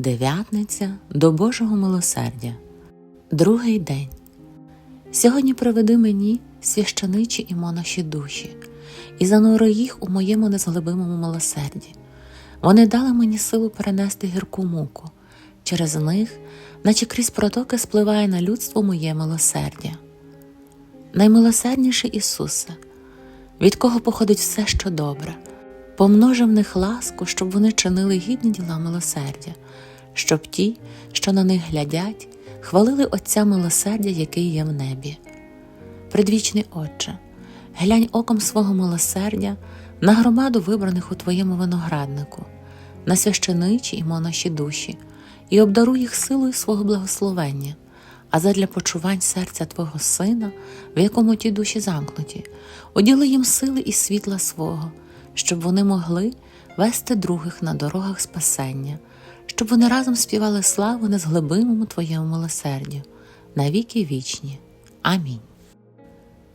Дев'ятниця до Божого милосердя. Другий день. Сьогодні приведи мені священичі і монаші душі, і занури їх у моєму незглибимому милосерді. Вони дали мені силу перенести гірку муку. Через них, наче крізь протоки, спливає на людство моє милосердя. Наймилосердніший Ісусе, від кого походить все, що добре, помножи в них ласку, щоб вони чинили гідні діла милосердя, щоб ті, що на них глядять, хвалили Отця милосердя, який є в небі. Предвічний Отче, глянь оком свого милосердя на громаду вибраних у Твоєму винограднику, на священичі і монаші душі, і обдаруй їх силою свого благословення, а задля почувань серця Твого Сина, в якому ті душі замкнуті, уділи їм сили і світла свого, щоб вони могли вести других на дорогах спасення, щоб вони разом співали славу незглибимому Твоєму милосердю, на віки вічні. Амінь.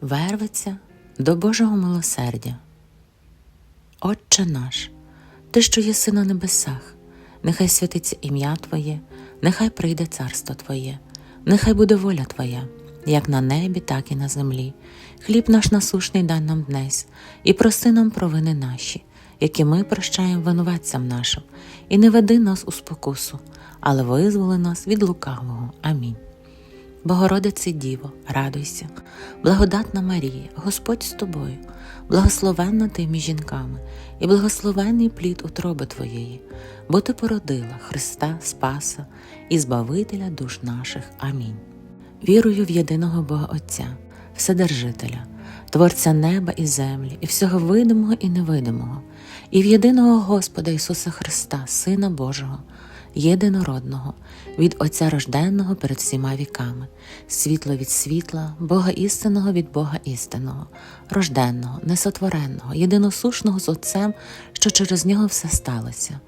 Вервиться до Божого милосердя. Отче наш, Ти, що єси на небесах, нехай святиться ім'я Твоє, нехай прийде царство Твоє, нехай буде воля Твоя, як на небі, так і на землі. Хліб наш насушний дай нам днесь, і проси нам провини наші, які ми прощаємо винуватцям нашим, і не веди нас у спокусу, але визволи нас від лукавого. Амінь. Богородице Діво, радуйся, благодатна Марія, Господь з тобою, благословенна ти між жінками, і благословенний плід утроби Твоєї, бо ти породила Христа Спаса і Збавителя душ наших. Амінь. Вірую в єдиного Бога Отця, Вседержителя, Творця неба і землі, і всього видимого і невидимого, і в єдиного Господа Ісуса Христа, Сина Божого єдинородного, від Отця рожденного перед всіма віками, світло від світла, Бога істинного від Бога істинного, рожденного, несотвореного, єдиносушного з Отцем, що через нього все сталося.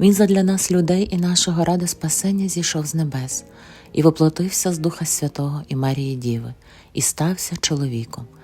Він задля нас, людей і нашого ради спасення зійшов з небес, і воплотився з Духа Святого і Марії Діви, і стався чоловіком,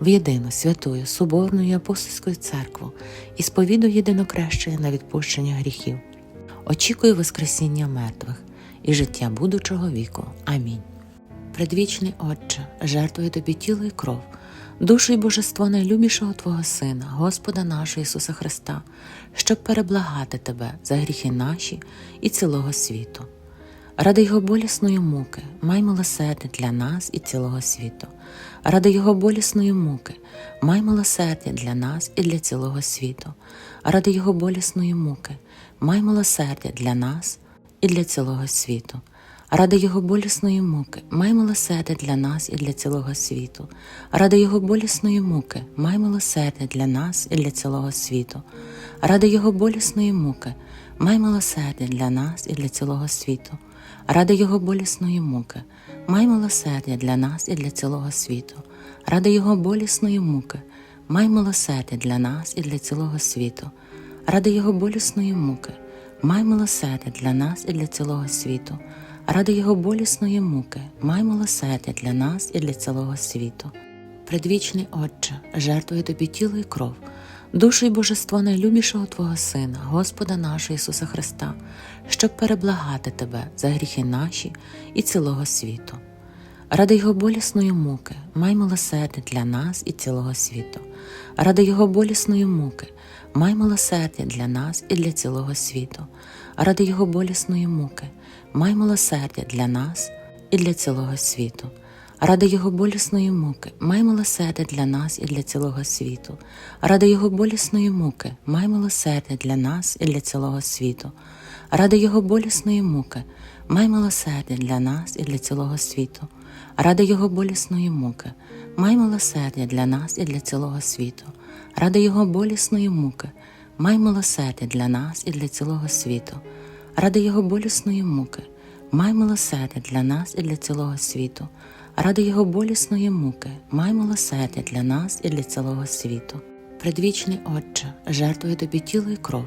в єдину святую, Соборну і апостольську церкву, і сповідую єдинокрещення на відпущення гріхів очікую Воскресіння мертвих і життя будучого віку. Амінь. Предвічний Отче, жертвую тобі тіло і кров, душу і божество найлюбішого Твого Сина, Господа нашого Ісуса Христа, щоб переблагати Тебе за гріхи наші і цілого світу. Ради Його болісної муки, май милосердя для нас і цілого світу. Ради Його болісної муки, май милосердя для нас і для цілого світу. Ради Його болісної муки, май милосердя для нас і для цілого світу. Ради Його болісної муки, май милосердя для нас і для цілого світу. Ради Його болісної муки, май милосердя для нас і для цілого світу. Ради Його болісної муки, май милосердя для нас і для цілого світу. Ради Його болісної муки, май милосердя для нас і для цілого світу. Ради Його болісної муки, май милосердя для нас і для цілого світу. Ради Його болісної муки, май милосердя для нас і для цілого світу. Ради Його болісної муки, май милосердя для нас і для цілого світу. Предвічний Отче, жертвую тобі тіло і кров, душу і божество найлюбішого Твого Сина, Господа нашого Ісуса Христа, щоб переблагати Тебе за гріхи наші і цілого світу. Ради Його болісної муки, май милосердя для нас і цілого світу. Ради Його болісної муки, май милосердя для нас і для цілого світу. Ради Його болісної муки, май милосердя для нас і для цілого світу. Ради Його болісної муки, май милосердя для нас і для цілого світу. Ради Його болісної муки, май милосердя для нас і для цілого світу. Ради Його болісної муки, май милосердя для нас і для цілого світу. Ради Його болісної муки, май милосердя для нас і для цілого світу. Ради Його болісної муки, май милосердя для нас і для цілого світу. Ради Його болісної муки, май милосердя для нас і для цілого світу. Ради Його болісної муки, май милосердя для нас і для цілого світу. Предвічний Отче, жертвую тобі тіло і кров,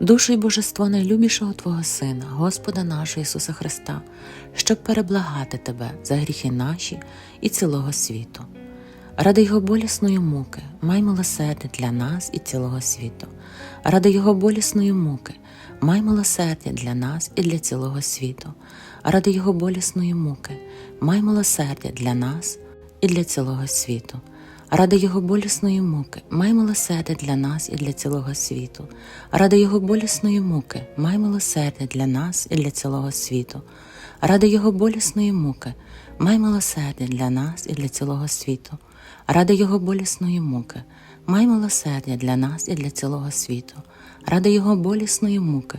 душу і божество найлюбішого Твого Сина, Господа нашого Ісуса Христа, щоб переблагати Тебе за гріхи наші і цілого світу. Ради Його болісної муки, май милосердя для нас і цілого світу. Ради Його болісної муки, май милосердя для нас і для цілого світу. Ради Його болісної муки, май милосердя для нас і для цілого світу. Ради Його болісної муки, май милосердя для нас і для цілого світу. Ради Його болісної муки, май милосердя для нас і для цілого світу. Ради Його болісної муки, май милосердя для нас і для цілого світу. Ради Його болісної муки, май милосердя для нас і для цілого світу. Ради Його болісної муки,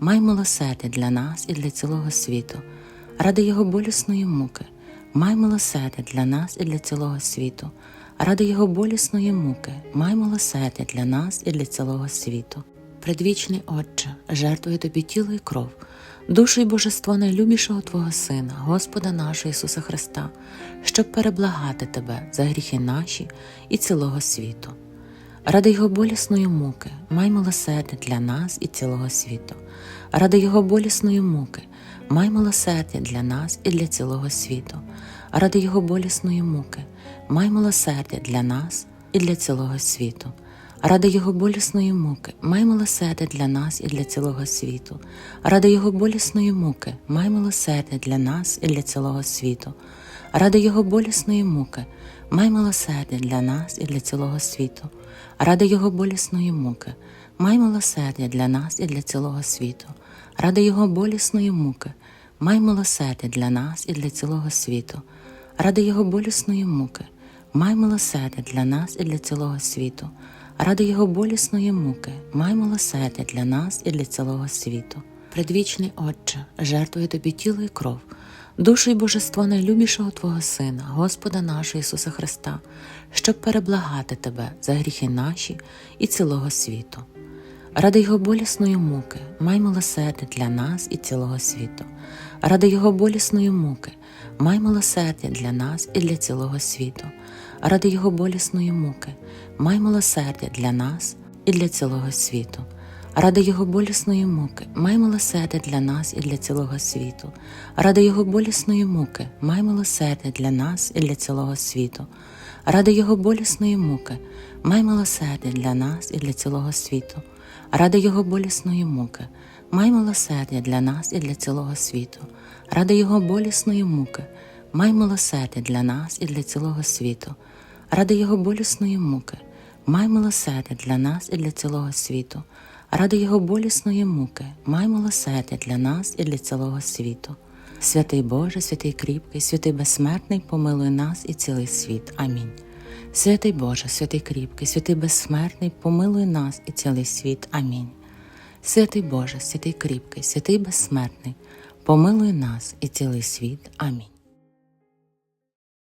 май милосердя для нас і для цілого світу. Ради Його болісної муки, май милосердя для нас і для цілого світу. Ради Його болісної муки, май милосердя для нас і для цілого світу. Предвічний Отче, жертвую тобі тіло і кров, душу і божество найлюбішого Твого Сина, Господа нашого Ісуса Христа, щоб переблагати Тебе за гріхи наші і цілого світу. Ради Його болісної муки, май милосердя для нас і цілого світу. Ради Його болісної муки, май милосердя для нас і для цілого світу. Ради Його болісної муки, май милосердя для нас і для цілого світу. Ради Його болісної муки, май милосердя для нас і для цілого світу. Ради Його болісної муки, май милосердя для нас і для цілого світу. Ради Його болісної муки, май милосердя для нас і для цілого світу. Ради Його болісної муки, май милосердя для нас і для цілого світу. Ради Його болісної муки, май милосердя для нас і для цілого світу. Ради Його болісної муки, май милосердя для нас і для цілого світу. Ради Його болісної муки, май милосердя для нас і для цілого світу. Предвічний Отче, жертвую тобі тіло і кров, душу і божество найлюбішого Твого Сина, Господа нашого Ісуса Христа, щоб переблагати Тебе за гріхи наші і цілого світу. Ради Його болісної муки, май милосердя для нас і цілого світу. Ради Його болісної муки, май милосердя для нас і для цілого світу. Ради Його болісної муки, май милосердя для нас і для цілого світу. Ради Його болісної муки, май милосердя для нас і для цілого світу. Ради Його болісної муки, май милосердя для нас і для цілого світу. Ради Його болісної муки, май милосердя для нас і для цілого світу. Ради Його болісної муки, май милосердя для нас і для цілого світу. Ради Його болісної муки, май милосердя для нас і для цілого світу. Ради Його болісної муки, май милосердя для нас і для цілого світу. Ради Його болісної муки, май милосердя для нас і для цілого світу. Святий Боже, святий кріпкий, святий безсмертний, помилуй нас і цілий світ. Амінь. Святий Боже, святий кріпкий, святий безсмертний, помилуй нас і цілий світ. Амінь. Святий Боже, святий кріпкий, святий безсмертний, помилуй нас і цілий світ. Амінь.